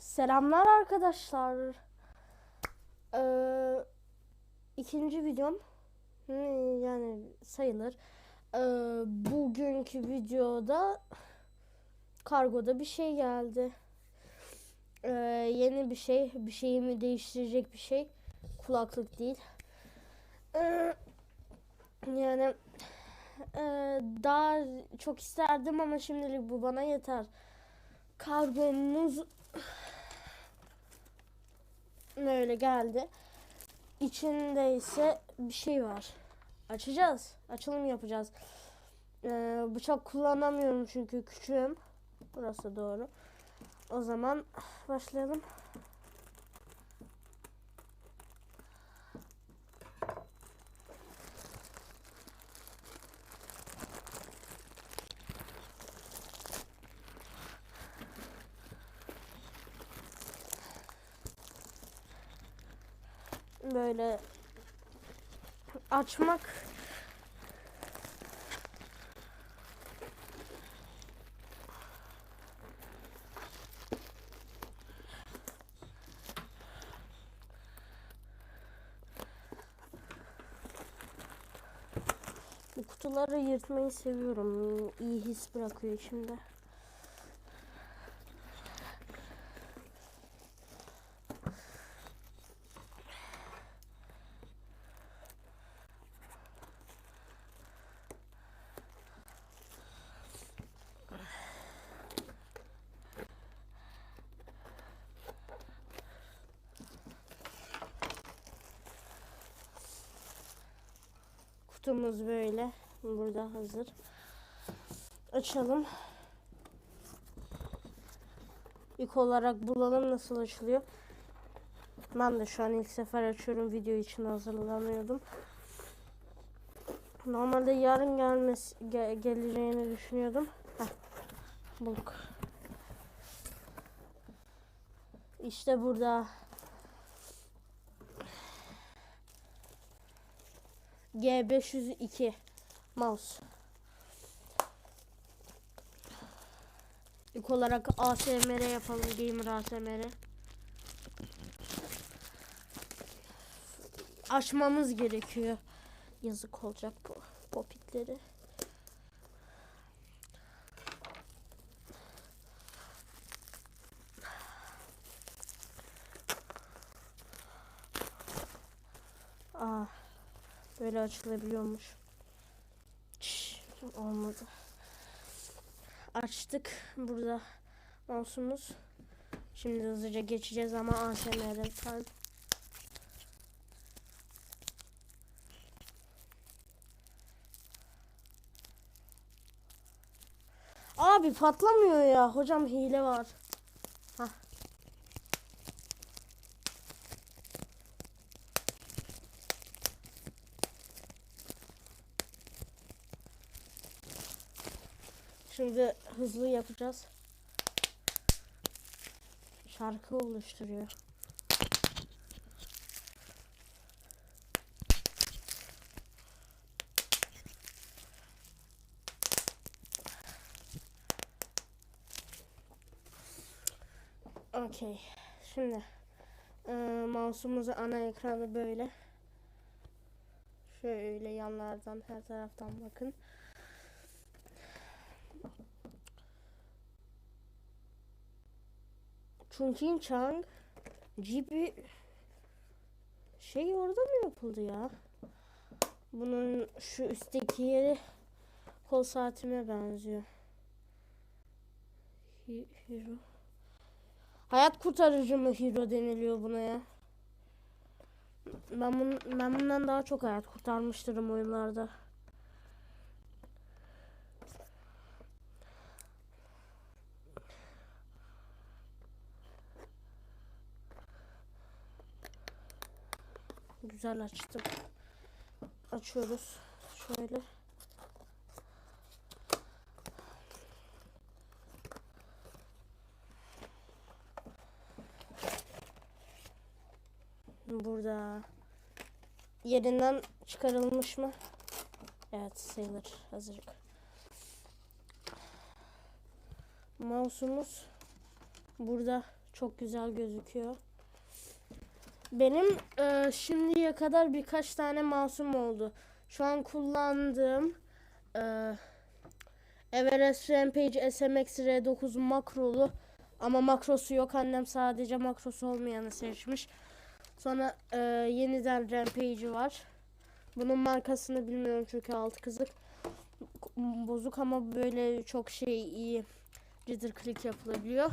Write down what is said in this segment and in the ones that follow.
Selamlar arkadaşlar. Ee, ikinci videom yani sayılır. Ee, bugünkü videoda kargoda bir şey geldi. Ee, yeni bir şey, bir şeyimi değiştirecek bir şey. Kulaklık değil. Ee, yani e, daha çok isterdim ama şimdilik bu bana yeter. Kargomuz öyle geldi. İçinde ise bir şey var. Açacağız. Açılım yapacağız. Ee, bıçak kullanamıyorum çünkü küçüğüm. Burası doğru. O zaman başlayalım. Böyle açmak Bu kutuları yırtmayı seviyorum. İyi his bırakıyor içimde. Kutumuz böyle. Burada hazır. Açalım. İlk olarak bulalım nasıl açılıyor. Ben de şu an ilk sefer açıyorum. Video için hazırlanıyordum. Normalde yarın gelmesi ge- geleceğini düşünüyordum. Heh, bulduk. İşte burada. G502 mouse. İlk olarak ASMR yapalım. Gamer ASMR. Açmamız gerekiyor. Yazık olacak bu popitleri. Böyle açılabiliyormuş. Şş, olmadı. Açtık burada mouse'umuz. Şimdi hızlıca geçeceğiz ama ASMR time. Abi patlamıyor ya. Hocam hile var. Şimdi hızlı yapacağız. Şarkı oluşturuyor. Okey. Şimdi e, mouse'umuzu ana ekranı böyle. Şöyle yanlardan her taraftan bakın. Chongqing Chang gibi şey orada mı yapıldı ya? Bunun şu üstteki yeri kol saatime benziyor. Hero. Hayat kurtarıcı mı hero deniliyor buna ya? Ben, bun, ben bundan daha çok hayat kurtarmıştırım oyunlarda. Güzel açtım. Açıyoruz. Şöyle. Burada yerinden çıkarılmış mı? Evet sayılır hazırlık. Mouse'umuz burada Çok güzel gözüküyor. Benim e, şimdiye kadar birkaç tane masum oldu. Şu an kullandığım e, Everest Rampage SMX R9 makrolu ama makrosu yok. Annem sadece makrosu olmayanı seçmiş. Sonra e, yeniden Rampage'i var. Bunun markasını bilmiyorum çünkü altı kızık. Bozuk ama böyle çok şey iyi. Jitter click yapılabiliyor.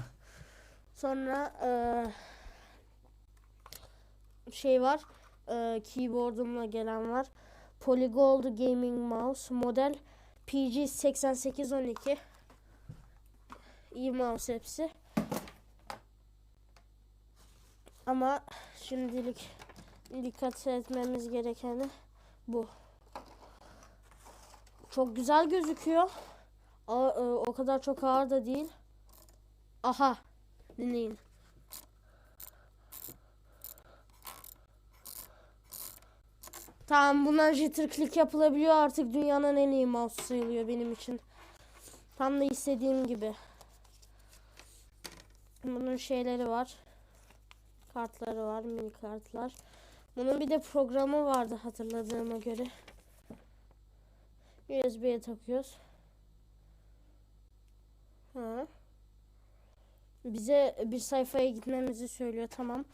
Sonra e, şey var. E, keyboard'umla gelen var. Polygold Gaming Mouse model PG8812 iyi mouse hepsi. Ama şimdilik dikkat etmemiz gerekeni bu. Çok güzel gözüküyor. A- e, o kadar çok ağır da değil. Aha. Dinleyin. Tamam bundan jitter yapılabiliyor artık dünyanın en iyi mouse sayılıyor benim için. Tam da istediğim gibi. Bunun şeyleri var. Kartları var, mini kartlar. Bunun bir de programı vardı hatırladığıma göre. USB'ye takıyoruz. Ha. Bize bir sayfaya gitmemizi söylüyor. Tamam.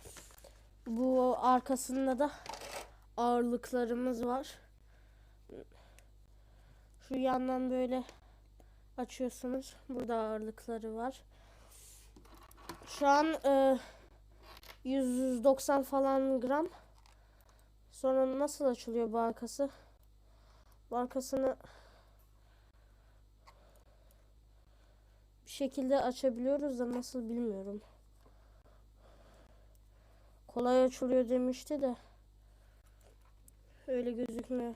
Bu arkasında da ağırlıklarımız var. Şu yandan böyle açıyorsunuz. Burada ağırlıkları var. Şu an e, 190 falan gram. Sonra nasıl açılıyor bu arkası? Bu arkasını bir şekilde açabiliyoruz da nasıl bilmiyorum. Kolay açılıyor demişti de. Öyle gözükmüyor.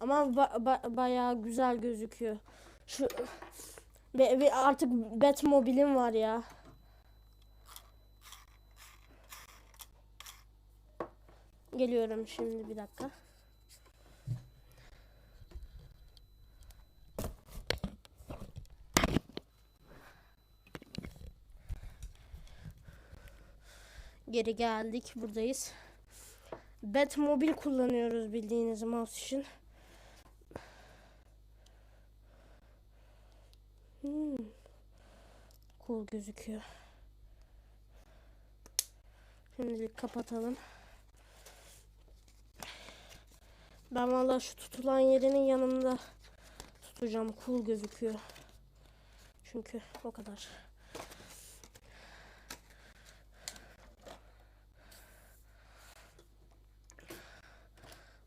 Ama ba- ba- bayağı güzel gözüküyor. Şu ve, ve artık Batmobile'im var ya. Geliyorum şimdi bir dakika. Geri geldik. Buradayız. Batmobil kullanıyoruz bildiğiniz mouse için. Hmm. Cool gözüküyor. Şimdilik kapatalım. Ben valla şu tutulan yerinin yanında tutacağım. Cool gözüküyor. Çünkü o kadar.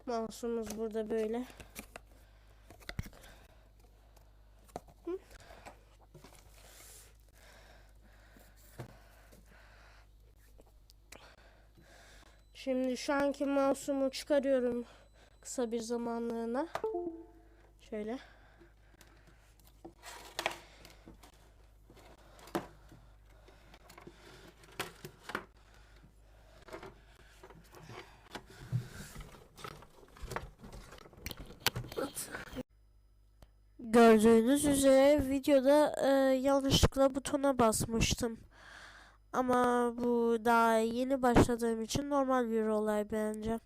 Mouse'umuz burada böyle. Şimdi şu anki mouse'umu çıkarıyorum kısa bir zamanlığına. Şöyle. Gördüğünüz üzere videoda e, yanlışlıkla butona basmıştım. Ama bu daha yeni başladığım için normal bir olay bence.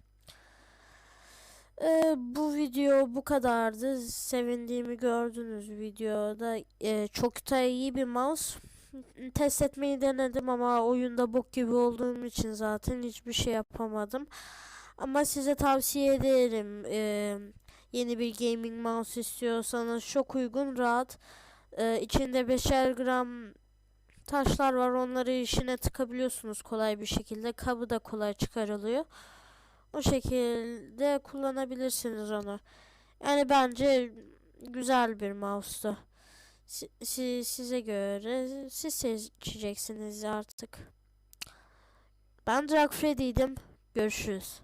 E, bu video bu kadardı. Sevindiğimi gördünüz videoda. E, çok da iyi bir mouse. Test etmeyi denedim ama oyunda bok gibi olduğum için zaten hiçbir şey yapamadım. Ama size tavsiye ederim. E, yeni bir gaming mouse istiyorsanız çok uygun, rahat. E, içinde 5'er gram taşlar var. Onları işine tıkabiliyorsunuz kolay bir şekilde. Kabı da kolay çıkarılıyor. O şekilde kullanabilirsiniz onu. Yani bence güzel bir mouse'tu. Si- size göre siz seçeceksiniz artık. Ben Drag Freddy'ydim. Görüşürüz.